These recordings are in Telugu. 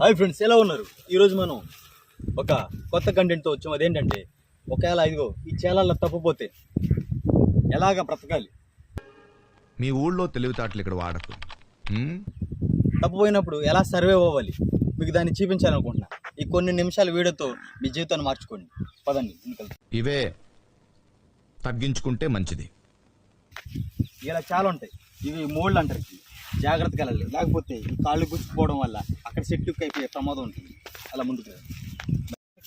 హాయ్ ఫ్రెండ్స్ ఎలా ఉన్నారు? ఈరోజు మనం ఒక కొత్త కంటెంట్తో వచ్చాం. అదేంటంటే ఒకవేళ ఇదిగో ఈ చేలల్లో తప్పిపోతే ఎలాగ బ్రతకాలి? మీ ఊళ్ళో తెలివితేటలు ఇక్కడ వాడకు? తప్పిపోయినప్పుడు ఎలా సర్వే అవ్వాలి? మీకు దాన్ని చూపించాలనుకుంటున్నా. ఈ కొన్ని నిమిషాల వీడియోతో మీ జీవితాన్ని మార్చుకోండి. పదండి ఇవే తగ్గించుకుంటే మంచిది. ఇలా చాలా ఉంటాయి. ఇవి మోళ్ళు అంటారు. జాగ్రత్తగా వెళ్ళాలి. లేకపోతే ఈ కాళ్ళు గుచ్చుకోవడం వల్ల అక్కడ చెట్టుకి అయిపోయే ప్రమాదం ఉంటుంది. అలా ముందుకు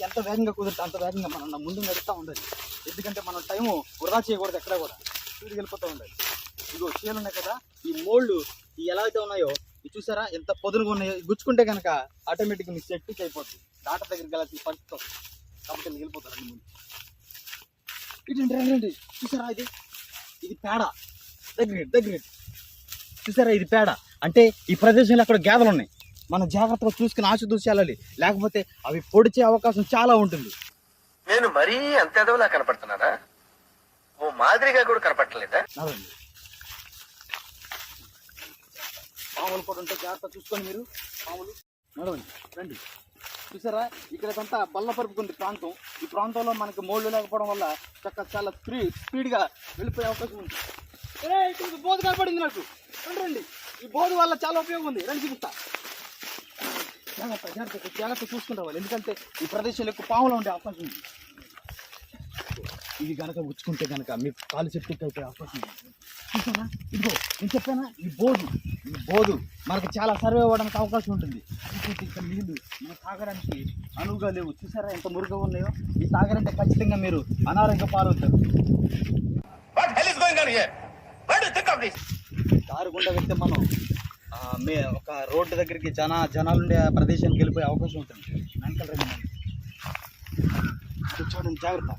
ఎంత వేగంగా కుదిరితే అంత వేగంగా మనం ముందు నడుస్తూ ఉండాలి. ఎందుకంటే మనం టైము వృధా చేయకూడదు ఎక్కడ కూడా. స్పీడ్కి వెళ్ళిపోతూ ఉండాలి. ఇగో చీలు ఉన్నాయి కదా ఈ మోళ్ళు ఈ ఎలా అయితే ఉన్నాయో ఇవి చూసారా? ఎంత పొదులుగా ఉన్నాయో. గుచ్చుకుంటే కనుక ఆటోమేటిక్గా మీ చెట్టుకి అయిపోతుంది. డాక్టర్ దగ్గరికి వెళ్ళాల్సి పరిస్థితి కాబట్టి వెళ్ళిపోతారు అన్ని ముందు. ఇటు రండి, రండి. చూసారా ఇది? ఇది పేడ. దగ్గర దగ్గర చూసారా? ఇది పేడ. అంటే ఈ ప్రదేశంలో అక్కడ గేదెలు ఉన్నాయి. మనం జాగ్రత్తగా చూసుకుని ఆశ వెళ్ళాలి. లేకపోతే అవి పొడిచే అవకాశం చాలా ఉంటుంది. నేను మరీ అంత ఎదవలా కనపడుతున్నానా? ఓ మాదిరిగా కూడా కనపడలేదా పాములు కూడా ఉంటే జాగ్రత్త చూసుకోండి మీరు పాములు నడవండి. రండి. చూసారా? ఇక్కడంతా బల్లపరుపుకు ఉంది ప్రాంతం. ఈ ప్రాంతంలో మనకి మోళ్ళు లేకపోవడం వల్ల చక్క చాలా స్పీడ్ స్పీడ్గా వెళ్ళిపోయే అవకాశం ఉంది. బోధ కనపడింది నాకు. రండి. ఈ బోర్డు వల్ల చాలా ఉపయోగం ఉంది. రండి చూపిస్తా. జాగ్రత్త జాగ్రత్త జాగ్రత్త చూసుకుంటా వాళ్ళు. ఎందుకంటే ఈ ప్రదేశంలో ఎక్కువ పాములు ఉండే అవకాశం ఉంది. ఇది కనుక ఉచ్చుకుంటే గనక మీకు కాలు చెట్టుకి అయిపోయే అవకాశం ఉంది. చూసారా? ఇదిగో నేను చెప్పానా? ఈ బోధు ఈ బోధు మనకి చాలా సర్వే అవ్వడానికి అవకాశం ఉంటుంది. ఇంకోటి ఇక్కడ మనం తాగడానికి అనువుగా లేవు. చూసారా ఎంత మురుగా ఉన్నాయో? ఈ తాగారంటే ఖచ్చితంగా మీరు అనారోగ్య పాలవుతారు. దారి గుండా వెళ్తే మనం మే ఒక రోడ్డు దగ్గరికి జన జనాలు ఉండే ప్రదేశానికి వెళ్ళిపోయే అవకాశం ఉంటుంది. వెనకాల రండి జాగ్రత్త.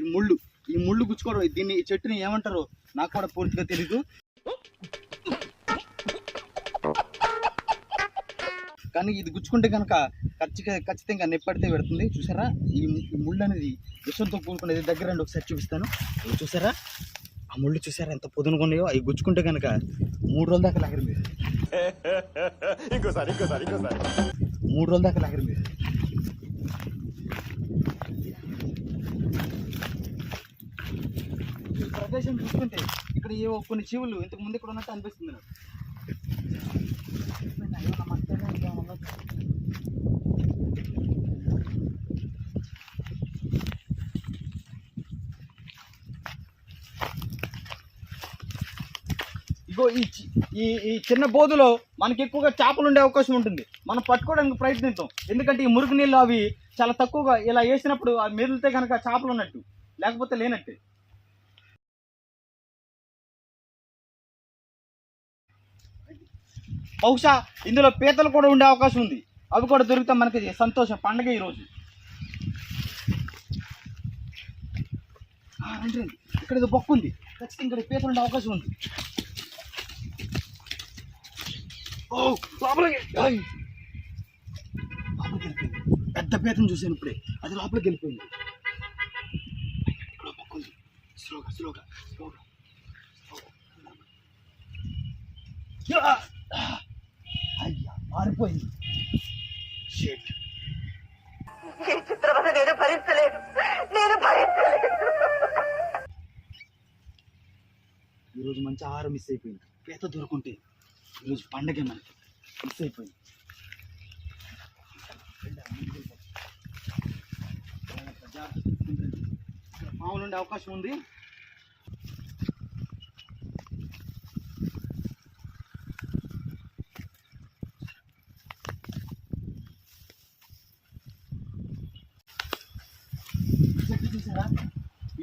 ఈ ముళ్ళు ఈ ముళ్ళు గుచ్చుకోవడం దీన్ని ఈ చెట్టుని ఏమంటారు నాకు కూడా పూర్తిగా తెలీదు. కానీ ఇది గుచ్చుకుంటే కనుక ఖచ్చితంగా ఖచ్చితంగా నెప్పడితే పెడుతుంది. చూసారా? ఈ ముళ్ళు అనేది విషంతో కూడుకునేది దగ్గర రండి ఒకసారి చూపిస్తాను. చూసారా? ఆ ముళ్ళు చూసారా ఎంత పొదునుకున్నాయో అవి గుచ్చుకుంటే కనుక మూడు రోజుల దాకా లాగరింది ఇంకోసారి ఇంకోసారి ఇంకోసారి. మూడు రోజుల దాకా లాగరింది ఈ ప్రదేశం చూసుకుంటే ఇక్కడ ఏవో కొన్ని జీవులు ఇంతకు ముందు ఇక్కడ ఉన్నట్టు అనిపిస్తుంది నాకు అయ్యో, నా మత్తేనే ఇంకా ఉన్నట్టు. ఇగో ఈ చి- ఈ ఈ చిన్న బోధులో మనకి ఎక్కువగా చేపలు ఉండే అవకాశం ఉంటుంది. మనం పట్టుకోవడానికి ప్రయత్నిస్తాం ఎందుకంటే ఈ మురుగు నీళ్ళు అవి చాలా తక్కువగా ఇలా వేసినప్పుడు అవి మెదిలితే కనుక చేపలు ఉన్నట్టు లేకపోతే లేనట్టే. బహుశా ఇందులో పీతలు కూడా ఉండే అవకాశం ఉంది. అవి కూడా దొరికితే మనకి సంతోషం పండగ ఈరోజు రండి రండి. ఇక్కడ బొక్కు ఉంది. ఖచ్చితంగా ఇక్కడ పీతలు ఉండే అవకాశం ఉంది ఓ లోపలికి. ఆయ్. లోపలికి వెళ్ళిపోయింది. పెద్ద పీతను చూశాను ఇప్పుడే. అది లోపలికి వెళ్ళిపోయింది. స్లోగా స్లోగా స్లోగా! అయ్యా మారిపోయింది. షేట్ ఈ చిత్రవద నేను భరించలేను నేను భరించలేను ఈరోజు మంచి ఆహారం మిస్ అయిపోయింది. పీత దొరుకుంటే ఈరోజు పండగే మనకి. మిస్ అయిపోయింది ఇక్కడ పాములు ఉండే అవకాశం ఉంది. చెట్టు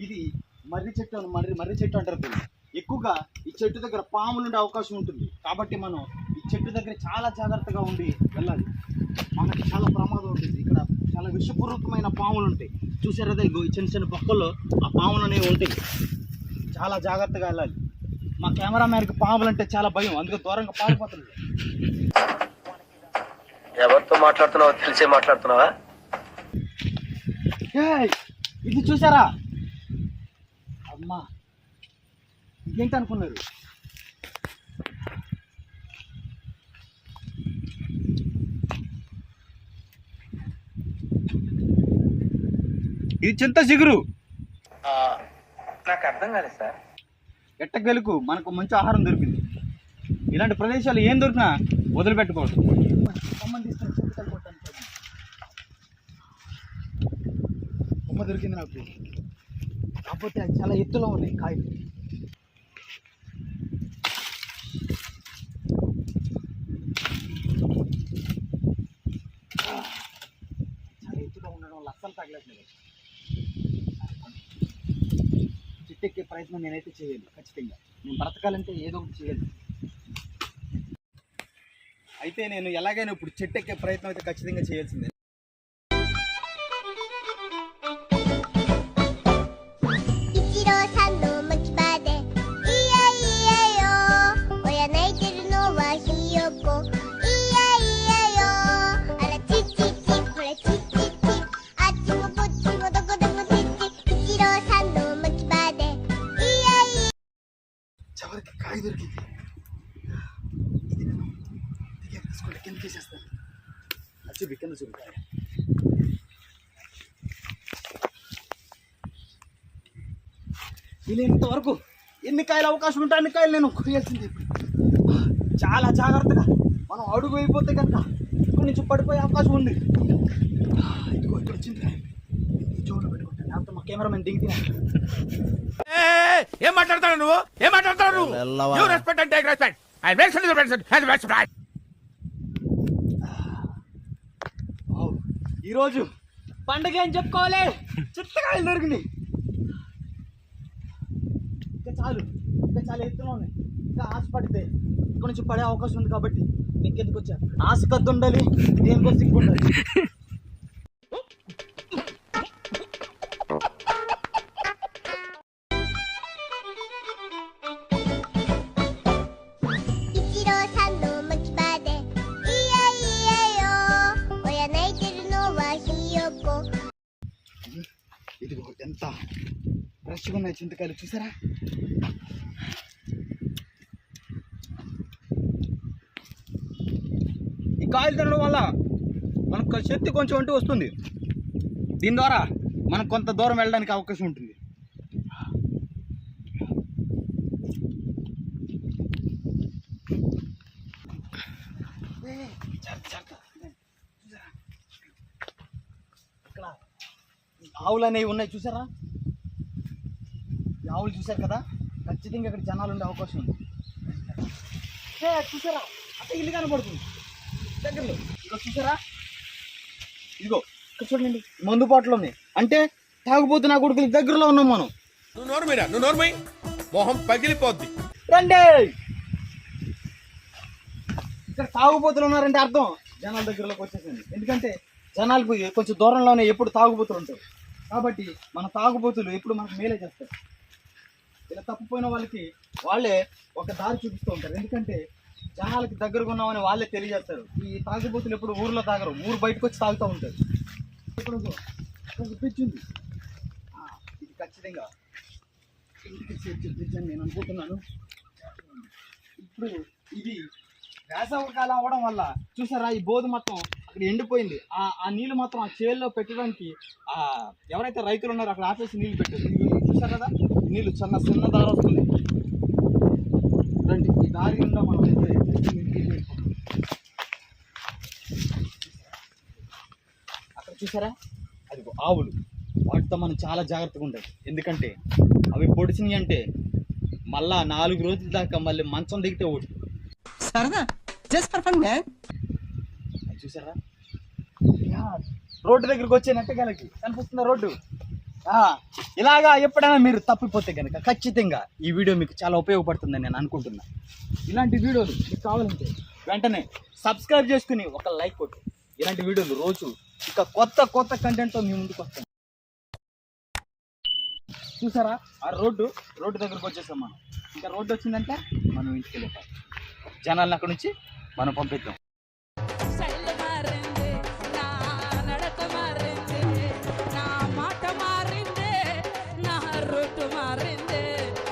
ఇది మర్రి చెట్టు మర్రి మర్రి చెట్టు అంటారు ఎక్కువగా ఈ చెట్టు దగ్గర పాములు ఉండే అవకాశం ఉంటుంది. కాబట్టి మనం ఈ చెట్టు దగ్గర చాలా జాగ్రత్తగా ఉండి వెళ్ళాలి. మనకి చాలా ప్రమాదం ఉంటుంది. ఇక్కడ చాలా విషపూర్వకమైన పాములు ఉంటాయి. చూసారా ఇగో ఈ చిన్న చిన్న పక్కల్లో ఆ పాములు అనేవి ఉంటాయి. చాలా జాగ్రత్తగా వెళ్ళాలి. మా కెమెరా మ్యాన్కి పాములు అంటే చాలా భయం. అందుకే దూరంగా పారిపోతుంది ఎవరితో మాట్లాడుతున్నావో తెలిసే మాట్లాడుతున్నావా? ఇది చూసారా అమ్మా! ఏంటి ఇది చింత చిగురు. నాకు అర్థం కాలేదు సార్. ఎట్ట గెలుకు మనకు మంచి ఆహారం దొరికింది. ఇలాంటి ప్రదేశాలు ఏం దొరికినా వదిలిపెట్టకూడదు సార్. కొమ్మ దొరికింది నాకు. కాకపోతే అది చాలా ఎత్తులో ఉన్నాయి కాయలు. చాలా ఎత్తులో ఉండడం వల్ల అస్సలు తగలట్లేదు చిట్టెక్కే ప్రయత్నం నేనైతే చేయాలి ఖచ్చితంగా. నేను బ్రతకాలంటే ఏదో ఒకటి చేయాలి అయితే నేను ఎలాగైనా ఇప్పుడు చెట్టు ఎక్కే ప్రయత్నం అయితే ఖచ్చితంగా చేయాల్సిందే. కాయ దొరికింది ఇది నేను దిగే తీసుకుంటే? కింద తీసేస్తాను అది చూపి కింద చూపి. కాయ వీలైనంత ఎన్ని కాయలు అవకాశం ఉంటే అన్ని కాయలు నేను కొయ్యాల్సింది ఇప్పుడు. చాలా జాగ్రత్తగా మనం అడుగు అయిపోతే కనుక ఇక్కడి నుంచి పడిపోయే అవకాశం ఉంది. ఇదిగో ఇక్కడ వచ్చింది కాయ ఈ పెట్టుకుంటాను లేకపోతే మా కెమెరామెన్ దిగితే ఏం మాట్లాడతాడు నువ్వు? ఏం మాట్లాడతాడు నువ్వు? You respect and take respect I respect respect wow. ఈరోజు పండగ ఏం చెప్పుకోవాలి. చిత్తకాయలు దొరికింది ఇంకా చాలు ఇంకా చాలా ఎత్తులో ఉన్నాయి. ఇంకా ఆశ పడితే ఇక్కడ నుంచి పడే అవకాశం ఉంది కాబట్టి ఇంకెందుకు వచ్చా ఆశ కద్దు ఉండాలి దేనికో సిగ్గు ఉండాలి ఇదిగో ఎంత ఫ్రెష్గా ఉన్నాయి చింతకాయలు చూసారా? ఈ కాయలు తినడం వల్ల మనకు శక్తి కొంచెం అంటూ వస్తుంది. దీని ద్వారా మనకు కొంత దూరం వెళ్ళడానికి అవకాశం ఉంటుంది. ఏ, జాగ్రత్త, జాగ్రత్త. చూసారా? ఇక్కడ ఈ ఆవులు అనేవి ఉన్నాయి చూసారా? ఆవులు చూసారు కదా? ఖచ్చితంగా ఇక్కడ జనాలు ఉండే అవకాశం ఉంది. చూసారా? అక్కడ ఇల్లు కనపడుతుంది దగ్గరలో. ఇదిగో చూసారా? ఇదిగో. ఇక్కడ చూడండి. మందు బాటలు ఉన్నాయి అంటే తాగుబోతు నా కొడుకులు దగ్గరలో ఉన్నాం మనం. నువ్వు నువ్వు నోరు మై మొహం పగిలిపోద్ది. రండి! ఇక్కడ తాగుబోతులు ఉన్నారంటే అర్థం. జనాల దగ్గరలోకి వచ్చేసింది. ఎందుకంటే జనాలకు కొంచెం దూరంలోనే ఎప్పుడు తాగుబోతులు ఉంటారు. కాబట్టి మన తాగుబోతులు ఎప్పుడు మనకు మేలే చేస్తారు. ఇలా తప్పిపోయిన వాళ్ళకి వాళ్ళే ఒక దారి చూపిస్తూ ఉంటారు. ఎందుకంటే జనాలకి దగ్గరగా ఉన్నామని వాళ్ళే తెలియజేస్తారు. ఈ తాగుబోతులు ఎప్పుడు ఊర్లో తాగరు. ఊరు బయటకు వచ్చి తాగుతూ ఉంటారు. ఇప్పుడు ఒక ఉంది. ఇది ఖచ్చితంగా ఇంటికి బ్రిడ్జ్ అని నేను అనుకుంటున్నాను. ఇప్పుడు ఇది వేసవి కాలం వల్ల చూసారా ఈ బోధు మొత్తం అక్కడ ఎండిపోయింది. ఆ ఆ నీళ్ళు మాత్రం ఆ చేల్లో పెట్టడానికి ఆ ఎవరైతే రైతులు ఉన్నారో అక్కడ ఆపేసి నీళ్ళు పెట్టారు. చూసారు కదా? నీళ్ళు చిన్న చిన్న దారి వస్తుంది రండి ఈ దారి ఉందా మనం అక్కడ చూసారా అదిగో ఆవులు. వాటితో మనం చాలా జాగ్రత్తగా ఉండాలి. ఎందుకంటే అవి పొడిచినాయి అంటే మళ్ళా నాలుగు రోజుల దాకా మళ్ళీ మంచం దిగితే ఓటు సరదా? జస్ట్ ఫర్ ఫన్ మ్యాన్ చూసారా? రోడ్డు దగ్గరికి వచ్చే నెట్టగలకి కనిపిస్తుందా రోడ్డు. ఇలాగా ఎప్పుడైనా మీరు తప్పిపోతే కనుక ఖచ్చితంగా ఈ వీడియో మీకు చాలా ఉపయోగపడుతుందని నేను అనుకుంటున్నా. ఇలాంటి వీడియోలు మీకు కావాలంటే వెంటనే సబ్స్క్రైబ్ చేసుకుని ఒక లైక్ కొట్టు. ఇలాంటి వీడియోలు రోజు ఇక కొత్త కొత్త కంటెంట్తో మీ ముందుకు వస్తాను. చూసారా? ఆ రోడ్డు రోడ్డు దగ్గరకు వచ్చేసాం మనం. ఇంకా రోడ్డు వచ్చిందంటే మనం ఇంటికి వెళ్ళిపోతాం. జనాలను అక్కడి నుంచి మనం పంపిద్దాం. it.